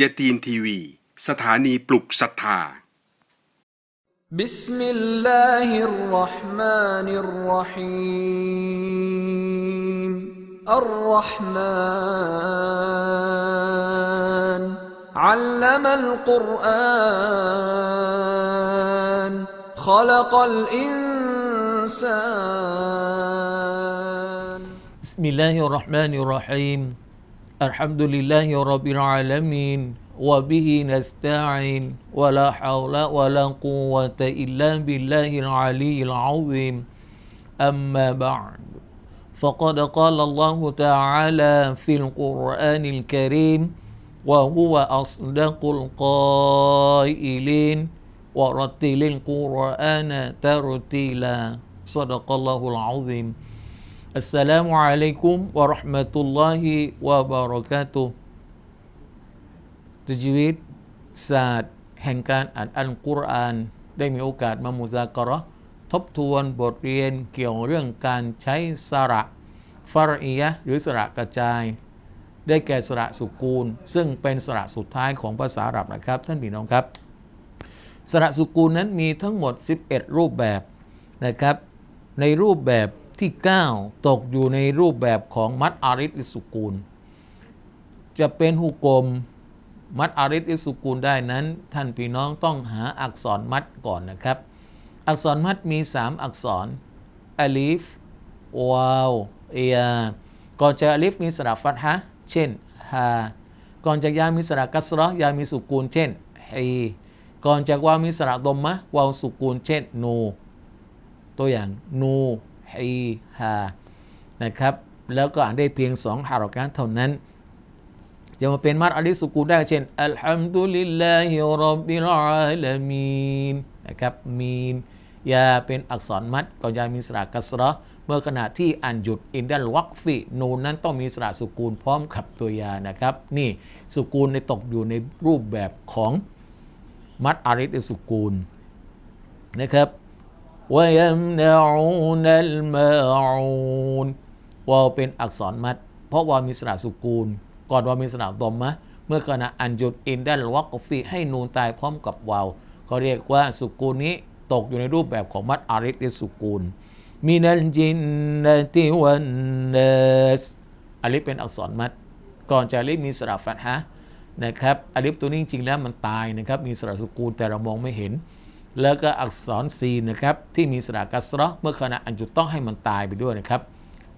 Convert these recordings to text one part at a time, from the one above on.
ยาตีนทีวี สถานีปลุกศรัทธา بسم الله الرحمن الرحيم الرحمن علم القرآن خلق الإنسان بسم الله الرحمن الرحيم الحمد لله رب العالمين وبه نستعين ولا حول ولا قوة إلا بالله العلي العظيم. أما بعد فقد قال الله تعالى في القرآن الكريم وهو أصدق القائلين. ورتل القرآن ترتيلا. صدق الله العظيم. อัสสลามุอะลัยกุมวะราะห์มะตุลลอฮิวะบารอกาตุชีวิตศาสตร์แห่งการอ่านอัลกุรอาน ได้มีโอกาสมามุซากะระทบทวนบทเรียนเกี่ยวเรื่องการใช้สระฟารอียะหรือสระกระจาย ได้แก่สระสุกูล ซึ่งเป็นสระสุดท้ายของภาษาอับนะครับ ท่านพี่น้องครับสระสุกูลนั้นมีทั้งหมด 11 รูปแบบนะครับ ในรูปแบบ ที่ 9 ตกอยู่ในรูปแบบของมัดอาริสอิสุกูล จะเป็นหุกกลมมัดอาริสอิสุกูลได้นั้น ท่านพี่น้องต้องหาอักษรมัดก่อนนะครับ อักษรมัดมี 3 อักษรอลิฟวาวเอียก่อนจะอลิฟมีสระฟัตฮะเช่นฮาก่อนจากยามีสระกัสราะห์ยามีสุกูล เช่นฮีก่อนจากวาวมีสระดมมะวาวสุกูล เช่น นู ตัวอย่าง นู ฮีฮานะครับ แล้วก็อ่านได้เพียงสองฮารอกาเท่านั้นจะมาเป็นมัดอลิสุกูลได้เช่นอัลฮัมดุลิลลาฮิรับบิลอาลามีนนะครับมีนยาเป็นอักษรมัดก่อนยามีสระกัสระเมื่อขณะที่อ่านหยุดอินดัลวักฟินูนนั้นต้องมีสระสุกูลพร้อมกับตัวยานะครับ นี่สุกูลในตกอยู่ในรูปแบบของมัดอาริสสุกูลนะครับ ويمنعون الماعون วาวเป็นอักษรมัด เพราะวาวมีสระสุกูล ก่อนวาวมีสระดอมมะ เมื่อขณะอันหยุดอินดัลวักฟีให้นูนตายพร้อมกับวาวเขาเรียกว่าสุกูลนี้ตกอยู่ในรูปแบบของมัดอาริสสุกูลมินัลจินนติวันนัสอาลิฟเป็นอักษรมัด ก่อนจะอาลิฟมีสระฟัตฮะห์นะครับอาลิฟตัวนี้จริงๆแล้วมันตายนะครับ มีสระสุกูลแต่เรามองไม่เห็น แล้วก็อักษรซีนะครับที่มีสระกัสระเมื่อขณะอันหยุดต้องให้มันตายไปด้วยนะครับ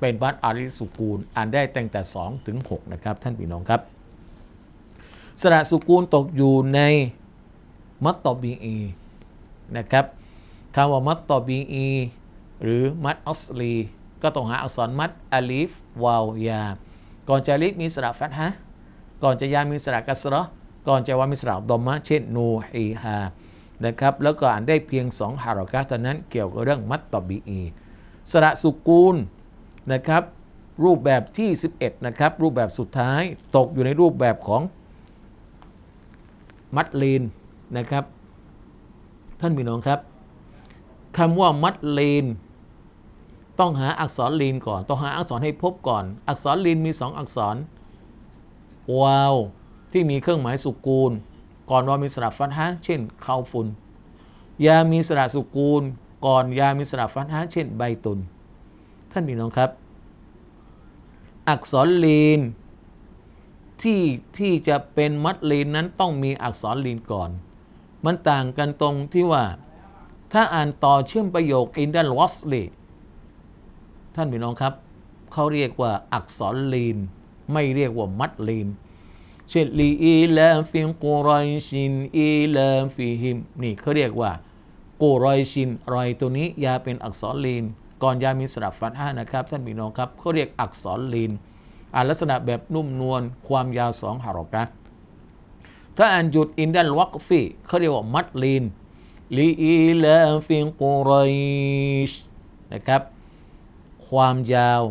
เป็นบัตอาริสุกูลอ่านได้ตั้งแต่2ถึง6นะครับท่านพี่น้องครับ สระสุกูลตกอยู่ในมัตตบีอีนะครับคำว่ามัตตบีอีหรือมัดอัสลีก็ต้องหาอักษรมัดอาลิฟวาวยา ก่อนจะลิฟมีสระฟัตฮะก่อนจะยามีสระกัสระก่อนจะวามีสระดอมมะเช่นนูฮีฮา นะครับแล้วก็อ่านได้เพียง2ฮารอกาตเท่านั้นเกี่ยวกับเรื่องมัตตบีอีสระสุกูลนะครับรูปแบบที่ 11 นะครับ รูปแบบสุดท้ายตกอยู่ในรูปแบบของมัดลีนนะครับ ท่านพี่น้องครับคำว่ามัดลีน ต้องหาอักษรลีนก่อน ต้องหาอักษรให้พบก่อน อักษรลีนมี 2 อักษรวาวที่มีเครื่องหมายสุกูล ก่อนวามีสระฟัตฮะเช่นคาฟุนยามีสระสุกูล ก่อนยามีสระฟัตฮะเช่นใบตุน ท่านพี่น้องครับ อักษรลีนที่ที่จะเป็นมัดลีนนั้นต้องมีอักษรลีนก่อน มันต่างกันตรงที่ว่า ถ้าอ่านต่อเชื่อมประโยคอินดัลวอสลีท่านพี่น้องครับ เขาเรียกว่าอักษรลีน ไม่เรียกว่ามัดลีน เช่นลีอีลาฟินกูรอยชินอีลาฟิฮิมนี่เขาเรียกว่ากูรอยชินรอยตัวนี้ยาเป็นอักษรลีน ก่อนยามีสระฟัตฮะห์นะครับ ท่านพี่น้องครับเขาเรียกอักษรลีนอ่านลักษณะแบบนุ่มนวลความยาวสองฮารอกะถ้าอ่านหยุดอินดัลวักฟีเขาเรียกว่ามัดลีนลีอีลาฟินกูรอยชนะครับ ความยาว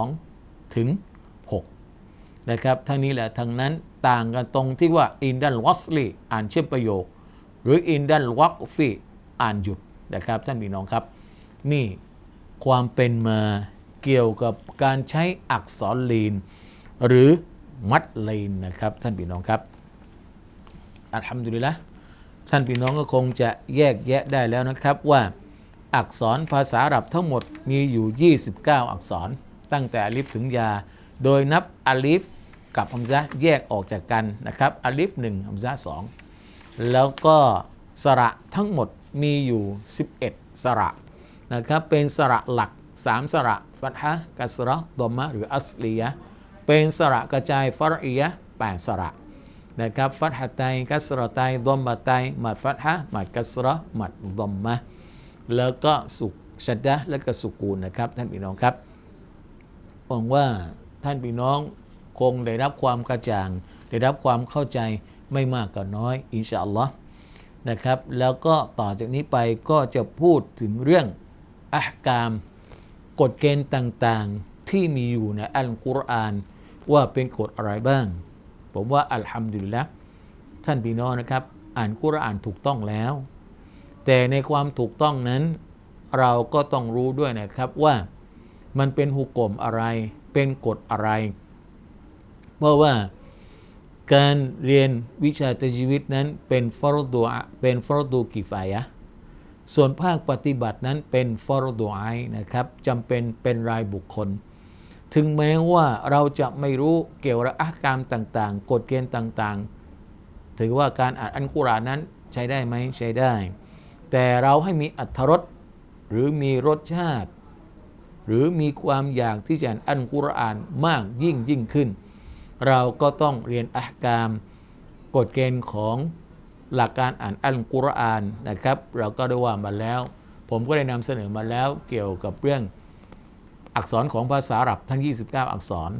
2 ถึง นะครับทั้งนี้แหละทั้งนั้นต่างกันตรงที่ว่าอินดัลวัสลีอ่านเชื่อมประโยค หรืออินดัลวักฟีอ่านหยุดนะครับท่านพี่น้องครับ นี่ความเป็นมาเกี่ยวกับการใช้อักษรลีน หรือมัดลีนนะครับท่านพี่น้องครับอัลฮัมดุลิลละท่านพี่น้องก็คงจะแยกแยะได้แล้วนะครับว่าอักษรภาษาอาหรับทั้งหมดมีอยู่ 29 อักษร ตั้งแต่อลิฟถึงยา โดยนับอลิฟ กับฮัมซะแยกออกจากกันนะครับอลิฟ1ฮัมซะห์2แล้วก็สระทั้งหมดมีอยู่ 11 สระนะครับเป็นสระหลัก 3 สระฟัตฮะกัสระดอมมะหรืออัสลียะเป็นสระกระจายฟารอียะ8สระนะครับฟัตฮะไตกัสรอไตดอมะไตมัดฟัตฮะมัดกัสรอมัดดอมมะแล้วก็สุกชัดดะแล้วก็สุกูนนะครับท่านพี่น้องครับหวังว่าท่านพี่น้อง คงได้รับความกระจ่าง ได้รับความเข้าใจไม่มากก็น้อย อินชาอัลลอฮ์นะครับ แล้วก็ต่อจากนี้ไปก็จะพูดถึงเรื่องอัฮกาม กฎเกณฑ์ต่างๆที่มีอยู่ในอัลกุรอาน ว่าเป็นกฎอะไรบ้าง ผมว่าอัลฮัมดุลิลละท่านพี่น้องนะครับ อ่านกุรอานถูกต้องแล้ว แต่ในความถูกต้องนั้น เราก็ต้องรู้ด้วยนะครับว่ามันเป็นหุกกลมอะไร เป็นกฎอะไร เพราะว่าการเรียนวิชาตชีวิตนั้นเป็นฟรดูเป็นฟรดูกิฟายะส่วนภาคปฏิบัตินั้นเป็นฟรดูไอนะครับจำเป็นเป็นรายบุคคล ถึงแม้ว่าเราจะไม่รู้เกี่ยวกับอัการต่างๆ กฎเกณฑ์ต่างๆ ถือว่าการอ่านอันกุรอานนั้นใช้ได้ไหมใช้ได้ แต่เราให้มีอัธรสหรือมีรสชาติ หรือมีความอยากที่จะอ่านอันกุรอานมากยิ่งยิ่งขึ้น เราก็ต้องเรียนอักการกฎเกณฑ์ของหลักการอ่านอัลกุรอานนะครับ เราก็ได้ว่ามาแล้ว ผมก็ได้นำเสนอมาแล้วเกี่ยวกับเรื่องอักษรของภาษาอาหรับทั้ง 29 อักษร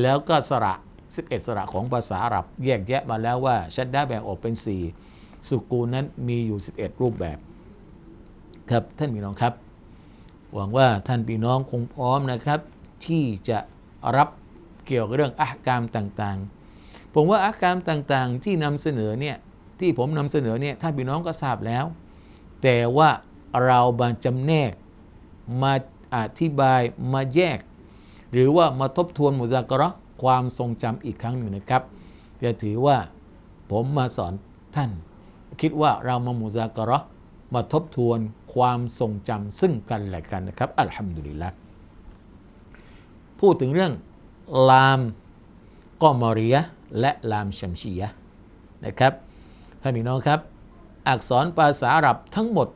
แล้วก็สระ 11 สระของภาษาอาหรับ แยกแยะมาแล้วว่าชัดดาแบ่งออกเป็น 4 สุกูนั้นมีอยู่ 11 รูปแบบ ครับท่านพี่น้องครับ หวังว่าท่านพี่น้องคงพร้อมนะครับ ที่จะรับ เกี่ยวกับเรื่องอักามต่างๆ ผมว่าอักามต่างๆ ที่นำเสนอเนี่ยที่ผมนำเสนอเนี่ยท่านพี่น้องก็ทราบแล้ว แต่ว่าเราบางจำแนกมาอธิบายมาแยก หรือว่ามาทบทวนมุซากระความทรงจำอีกครั้งหนึ่งนะครับจะถือว่าผมมาสอนท่าน คิดว่าเรามามุซากระมาทบทวนความทรงจำซึ่งกันและกันนะครับอัลฮัมดุลิลละพูดถึงเรื่อง ลามกอมอริยะและลามชัมชียะนะครับท่านพี่น้องครับ อักษรภาษาอาหรับทั้งหมด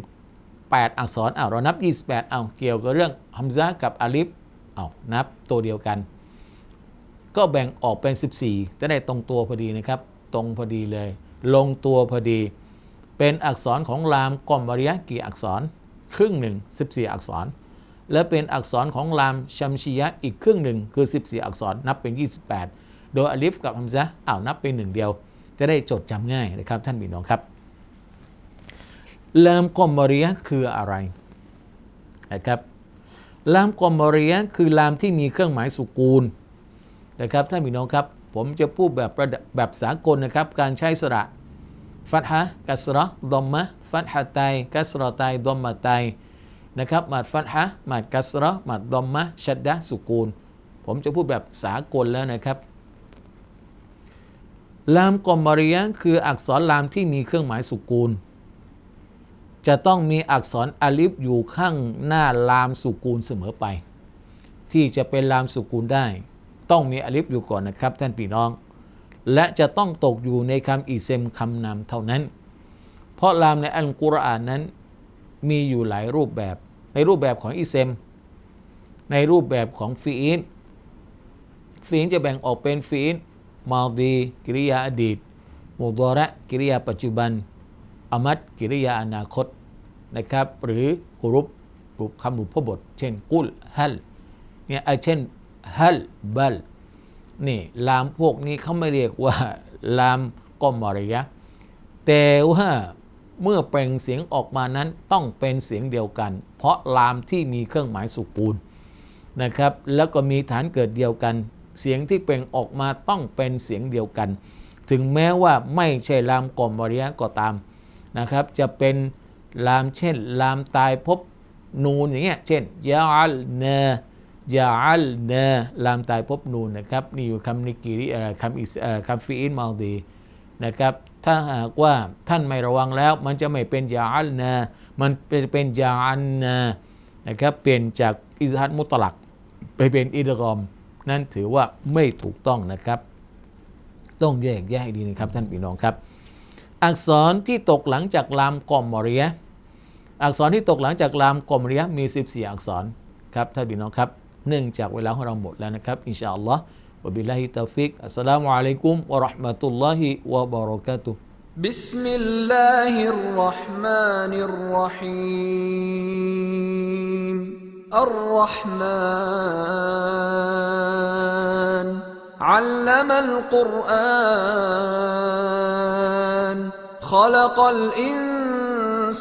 28 อักษรเอาเรานับ 28 เอาเกี่ยวกับเรื่องฮัมซะกับอาลิฟเอานับตัวเดียวกัน ก็แบ่งออกเป็น 14 จะได้ตรงตัวพอดีนะครับ ตรงพอดีเลย ลงตัวพอดี เป็นอักษรของลามกอมบริยะกี่อักษร ครึ่งหนึ่ง14 อักษร และเป็นอักษรของลามชัมชียะอีกครึ่งหนึ่งคือ 14 อักษรนับเป็น 28 โดยอลิฟกับฮัมซะอ้าวนับเป็นหนึ่งเดียว จะได้จดจำง่ายนะครับท่านพี่น้องครับลามกอมบริยคืออะไรนะครับลามกอมบริยคือลามที่มีเครื่องหมายสุกูลนะครับท่านพี่น้องครับ ผมจะพูดแบบระดับแบบสากลนะครับ การใช้สระฟัตฮะกัสระดอมมะฟัตฮะไตกัสระไตดอมมะไต นะครับหมัดฟัตฮะหมัดกัสเราะหมัดดอมมะชัดดะสุกูล ผมจะพูดแบบสากลแล้วนะครับ ลามกอมบริยะคืออักษรลามที่มีเครื่องหมายสุกูล จะต้องมีอักษรอาลิฟอยู่ข้างหน้าลามสุกูลเสมอไป ที่จะเป็นลามสุกูลได้ ต้องมีอาลิฟอยู่ก่อนนะครับ ท่านพี่น้อง และจะต้องตกอยู่ในคำอิเซมคำนามเท่านั้น เพราะลามในอัลกุรอานนั้นมีอยู่หลายรูปแบบ ในรูปแบบของอิเซม ในรูปแบบของฟีอินฟีอินจะแบ่งออกเป็นฟีอินมาดีกิริยาอดีตมุดอระกิริยาปัจจุบันอามัดกิริยาอนาคตนะครับ หรือฮุรุบรูปคำรูปพบท เช่นกุลฮัลเนี่ยเช่นฮัลบัลนี่ลามพวกนี้เขาไม่เรียกว่าลามกอมอริยะแต่ว่า เมื่อเปล่งเสียงออกมานั้นต้องเป็นเสียงเดียวกัน เพราะลามที่มีเครื่องหมายสุกูลนะครับ แล้วก็มีฐานเกิดเดียวกัน เสียงที่เปล่งออกมาต้องเป็นเสียงเดียวกัน ถึงแม้ว่าไม่ใช่ลามกอมอริยะก็ตามนะครับ จะเป็นลามเช่น ลามตายพบนูนอย่างเงี้ยเช่นยาอัลเนยาอัลนาลามตายพบนูนนะครับ นี่อยู่คำนิกิริคำอิสคำฟีอินมาลดีนะครับ ถ้าหากว่าท่านไม่ระวังแล้ว มันจะไม่เป็นยาอัลนามันจะเป็นยาอันนานะครับเปลี่ยนจากอิสฮัดมุตลักไปเป็นอิดรอม นั่นถือว่าไม่ถูกต้องนะครับ ต้องแยกแยะให้ดีนะครับท่านพี่น้องครับ อักษรที่ตกหลังจากลามกอมมอริยะอักษรที่ตกหลังจากลามกอมมอริยะมี 14 อักษรครับท่านพี่น้องครับ เนื่องจากเวลาของเราหมดแล้วนะครับอินชาอัลลอฮ์ Wabillahi taufik. Assalamualaikum warahmatullahi wabarakatuh. بسم الله الرحمن الرحيم الرحمن علم القرآن خلق الإنسان